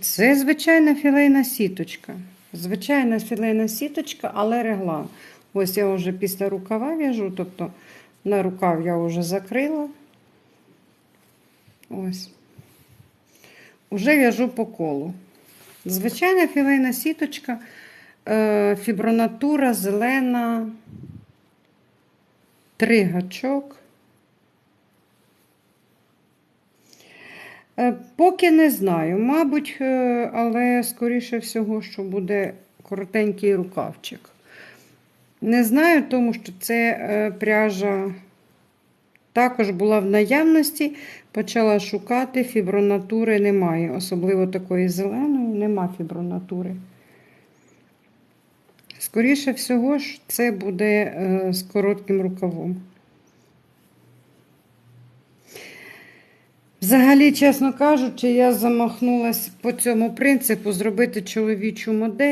Це звичайна філейна сіточка. Звичайна філейна сіточка, але регла. Ось я вже після рукава в'яжу, тобто на рукав я вже закрила. Ось. Уже в'яжу по колу. Звичайна філейна сіточка, е, фібронатура, зелена, три гачок. Поки не знаю, мабуть, е, але скоріше всього, що буде коротенький рукавчик. Не знаю, тому що це е, пряжа також була в наявності, почала шукати, фібронатури немає. Особливо такої зеленої, нема фібронатури. Скоріше всього, це буде е, з коротким рукавом. Взагалі, чесно кажучи, я замахнулася по цьому принципу зробити чоловічу модель.